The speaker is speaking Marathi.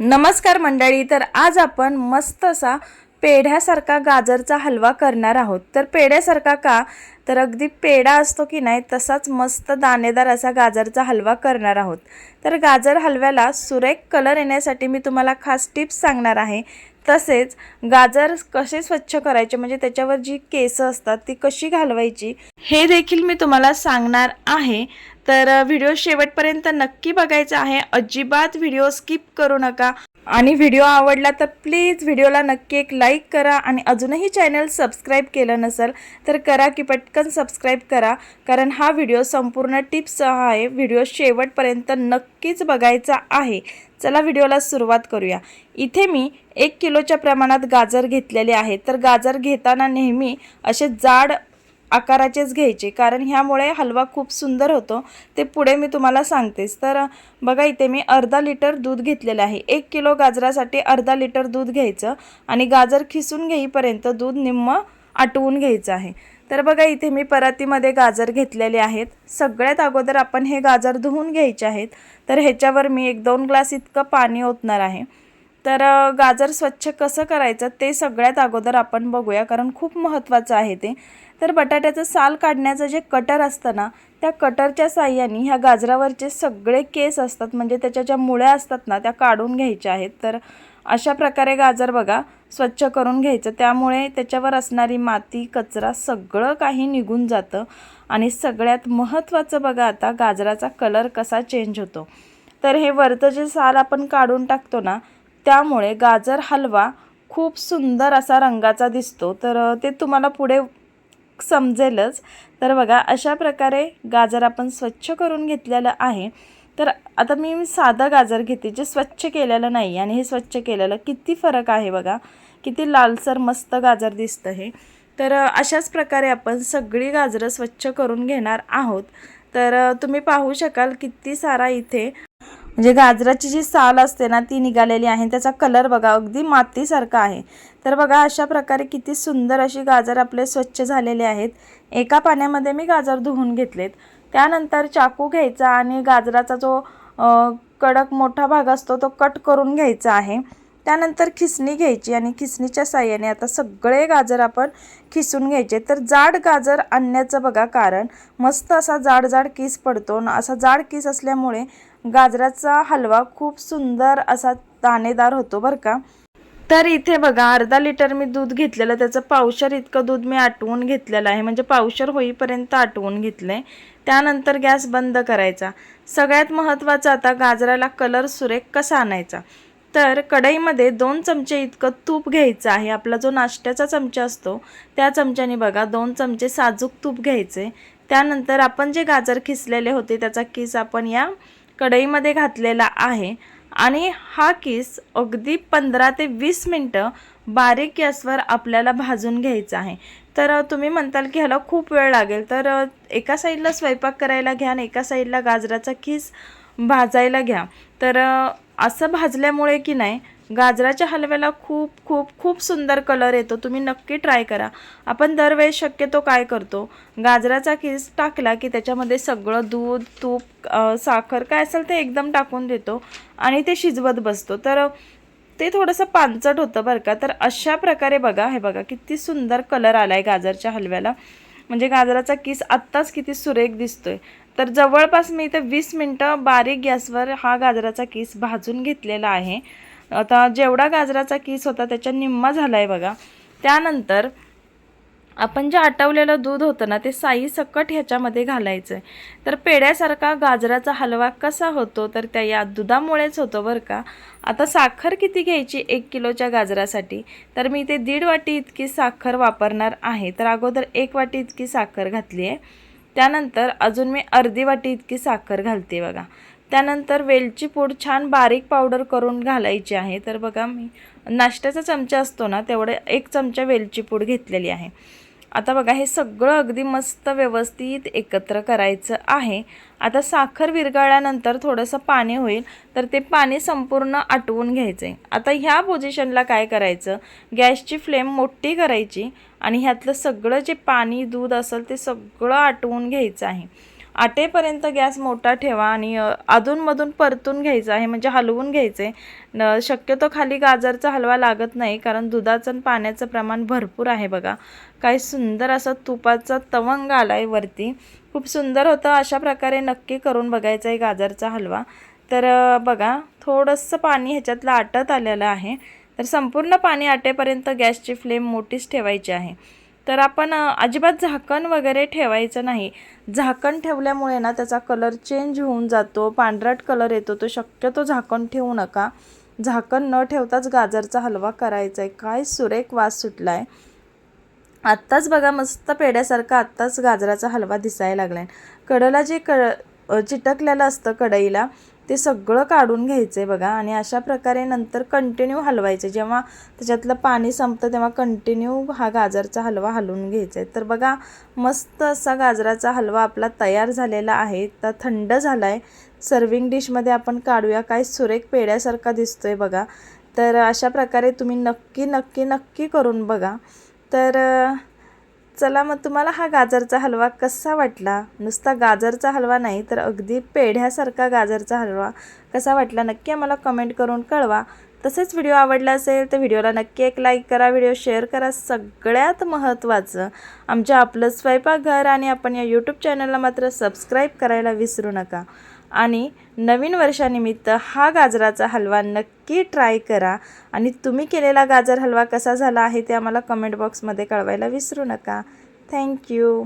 नमस्कार मंडळी तर आज आपण मस्त असा पेढ्यासारखा गाजरचा हलवा करणार आहोत. तर पेढ्यासारखा का? तर अगदी पेढा असतो की नाही तसाच मस्त दाणेदार असा गाजरचा हलवा करणार आहोत. तर गाजर हलव्याला सुरेख कलर येण्यासाठी मी तुम्हाला खास टिप्स सांगणार आहे. तसेच गाजर कसे स्वच्छ करायचे म्हणजे त्याच्यावर जी केसं असतात ती कशी घालवायची हे देखील मी तुम्हाला सांगणार आहे. तर व्हिडिओ शेवटपर्यंत नक्की बघायचा आहे. अजिबात व्हिडिओ स्किप करू नका. आणि व्हिडिओ आवडला तर प्लीज व्हिडिओला नक्की एक लाईक करा आणि अजूनही चॅनल सबस्क्राईब केलं नसेल तर करा की पटकन सबस्क्राईब करा. कारण हा व्हिडिओ संपूर्ण टिप्ससह आहे. व्हिडिओ शेवटपर्यंत नक्कीच बघायचा आहे. चला व्हिडिओला सुरुवात करूया. इथे मी एक किलोच्या प्रमाणात गाजर घेतलेले आहे. तर गाजर घेताना नेहमी असे जाड आकाराचेच घ्यायचे. कारण ह्यामुळे हलवा खूप सुंदर होतो. ते पुढे मी तुम्हाला सांगतेच. तर बघा इथे मी अर्धा लिटर दूध घेतलेलं आहे. एक किलो गाजरासाठी अर्धा लिटर दूध घ्यायचं आणि गाजर खिसून घेईपर्यंत दूध निम्म आटवून घ्यायचं आहे. तर बघा इथे मी परातीमध्ये गाजर घेतलेले आहेत. सगळ्यात अगोदर आपण हे गाजर धुवून घ्यायचे आहेत. तर ह्याच्यावर मी एक दोन ग्लास इतकं पाणी ओतणार आहे. तर गाजर स्वच्छ कसं करायचं ते सगळ्यात अगोदर आपण बघूया. कारण खूप महत्त्वाचं आहे ते. तर बटाट्याचं साल काढण्याचं जे कटर असतं ना त्या कटरच्या साह्याने ह्या गाजरावरचे सगळे केस असतात म्हणजे त्याच्या ज्या मुळ्या असतात ना त्या काढून घ्यायच्या आहेत. तर अशा प्रकारे गाजर बघा स्वच्छ करून घ्यायचं. त्यामुळे त्याच्यावर असणारी माती कचरा सगळं काही निघून जातं. आणि सगळ्यात महत्त्वाचं बघा आता गाजराचा कलर कसा चेंज होतो. तर हे वरचं जे साल आपण काढून टाकतो ना त्यामुळे गाजर हलवा खूप सुंदर असा रंगाचा दिसतो. तर ते तुम्हाला पुढे समजेलच. तर बघा अशा प्रकारे गाजर आपण स्वच्छ करून घेतलेलं आहे. तर आता मी साधं गाजर घेते जे स्वच्छ केलेलं नाही आणि हे स्वच्छ केलेलं किती फरक आहे बघा. किती लालसर मस्त गाजर दिसतं हे. तर अशाच प्रकारे आपण सगळी गाजरं स्वच्छ करून घेणार आहोत. तर तुम्ही पाहू शकाल किती सारा इथे म्हणजे गाजराची जी साल असते ना ती निघालेली आहे. त्याचा कलर बघा अगदी मातीसारखा आहे. तर बघा अशा प्रकारे किती सुंदर अशी गाजर आपले स्वच्छ झालेले आहेत. एका पाण्यामध्ये मी गाजर धुवून घेतलेत. त्यानंतर चाकू घ्यायचा आणि गाजराचा जो कडक मोठा भाग असतो तो कट करून घ्यायचा आहे. त्यानंतर खिसणी घ्यायची आणि खिसणीच्या साह्याने आता सगळे गाजर आपण खिसून घ्यायचे. तर जाड गाजर आणण्याचं बघा कारण मस्त असा जाड जाड किस पडतो ना असा जाड किस असल्यामुळे गाजराचा हलवा खूप सुंदर असा दाणेदार होतो बरं का. तर इथे बघा अर्धा लिटर मी दूध घेतलेलं त्याचं पावशर इतकं दूध मी आटवून घेतलेलं आहे. म्हणजे पावशर होईपर्यंत आटवून घेतलं. आहे त्यानंतर गॅस बंद करायचा. सगळ्यात महत्त्वाचं आता गाजराला कलर सुरेख कसा आणायचा? तर कढईमध्ये दोन चमचे इतकं तूप घ्यायचं आहे. आपला जो नाश्त्याचा चमचा असतो त्या चमच्याने बघा दोन चमचे साजूक तूप घ्यायचे. त्यानंतर आपण जे गाजर खिसलेले होते त्याचा किस आपण या कढईमध्ये घातलेला आहे. आणि हा किस अगदी पंधरा ते वीस मिनटं बारीक गॅसवर आपल्याला भाजून घ्यायचा आहे. तर तुम्ही म्हणताल की ह्याला खूप वेळ लागेल. तर एका साईडला स्वयंपाक करायला घ्या आणि एका साईडला गाजराचा किस भाजायला घ्या. तर असं भाजल्यामुळे की नाही गाजराच्या हलव्याला खूप खूप खूप सुंदर कलर येतो. तुम्ही नक्की ट्राय करा. आपण दरवेळेस शक्यतो काय करतो? गाजराचा किस टाकला की त्याच्यामध्ये सगळं दूध तूप साखर काय असेल ते एकदम टाकून देतो आणि ते शिजवत बसतो. तर ते थोडंसं पानचट होतं बरं का. तर अशा प्रकारे बघा हे बघा किती सुंदर कलर आला आहे गाजरच्या हलव्याला. म्हणजे गाजराचा किस आत्ताच किती सुरेख दिसतोय. तर जवळपास मी इथे वीस मिनटं बारीक गॅसवर हा गाजराचा किस भाजून घेतलेला आहे. आता जेवढा गाजराचा किस होता त्याच्या निम्मा झाला आहे बघा. त्यानंतर आपण जे आटवलेलं दूध होतं ना ते साई सकट ह्याच्यामध्ये घालायचं आहे तर पेड्यासारखा गाजराचा हलवा कसा होतो? तर त्या या दुधामुळेच होतो बरं का. आता साखर किती घ्यायची एक किलोच्या गाजरासाठी? तर मी इथे दीड वाटी इतकी साखर वापरणार आहे. तर अगोदर एक वाटी इतकी साखर घातली आहे त्यानंतर अजून मी अर्धी वाटी इतकी साखर घालते बघा. त्यानंतर वेलची पूड छान बारीक पावडर करून घालायची आहे. तर बघा मी नाश्त्याचा चमचा असतो ना तेवढे एक चमचा वेलची पूड घेतलेली आहे. आता बघा हे सगळं अगदी मस्त व्यवस्थित एकत्र करायचं आहे. आता साखर विरघळल्यानंतर थोडंसं पाणी होईल तर ते पाणी संपूर्ण आटवून घ्यायचं आहे आता ह्या पोझिशनला काय करायचं? गॅसची फ्लेम मोठी करायची आणि ह्यातलं सगळं जे पाणी दूध असेल ते सगळं आटवून घ्यायचं आहे. आटेपर्यंत गॅस मोठा ठेवा आणि अधूनमधून परतून घ्यायचं आहे म्हणजे हलवून घ्यायचं. आहे न शक्यतो खाली गाजरचा हलवा लागत नाही कारण दुधाचं आणि पाण्याचं प्रमाण भरपूर आहे बघा. काय सुंदर असं तुपाचा तवंग आला आहे वरती. खूप सुंदर होतं अशा प्रकारे नक्की करून बघायचा आहे गाजरचा हलवा. तर बघा थोडंसं पाणी ह्याच्यातलं आटत आलेलं आहे. तर संपूर्ण पाणी आटेपर्यंत गॅसची फ्लेम मोठीच ठेवायची आहे. तर आपण अजिबात झाकण वगैरे ठेवायचं नाही. झाकण ठेवल्यामुळे ना त्याचा कलर चेंज होऊन जातो पांढरट कलर येतो तो शक्यतो झाकण ठेवू नका. झाकण न ठेवताच गाजरचा हलवा करायचा आहे. काय सुरेख वास सुटला आहे आत्ताच बघा मस्त पेड्यासारखा आत्ताच गाजराचा हलवा दिसायला लागला आहे कडला जे क चिटकलेलं असतं कढईला ते सगळं काढून घ्यायचं आहे बघा. आणि अशा प्रकारे नंतर कंटिन्यू हलवायचं. जेव्हा त्याच्यातलं पाणी संपतं तेव्हा कंटिन्यू हा गाजरचा हलवा हलवून घ्यायचा आहे तर बघा मस्त असा गाजराचा हलवा आपला तयार झालेला आहे. तर थंड झाला आहे सर्विंग डिशमध्ये आपण काढूया. काय सुरेख पेड्यासारखा आहे बघा. तर अशा प्रकारे तुम्ही नक्की नक्की नक्की करून बघा. तर चला मग तुम्हाला हा गाजरचा हलवा कसा वाटला? नुसता गाजरचा हलवा नाही तर अगदी पेढ्यासारखा गाजरचा हलवा कसा वाटला? नक्की आम्हाला कमेंट करून कळवा. तसेच व्हिडिओ आवडला असेल तर व्हिडिओला नक्की एक लाईक करा व्हिडिओ शेअर करा. सगळ्यात महत्त्वाचं आमच्या आपलं स्वयंपाकघर आणि आपण या यूट्यूब चॅनलला मात्र सबस्क्राईब करायला विसरू नका. आणि नवीन वर्षानिमित्त हा गाजराचा हलवा नक्की ट्राय करा. आणि तुम्ही केलेला गाजर हलवा कसा झाला आहे ते आम्हाला कमेंट बॉक्समध्ये कळवायला विसरू नका. थँक्यू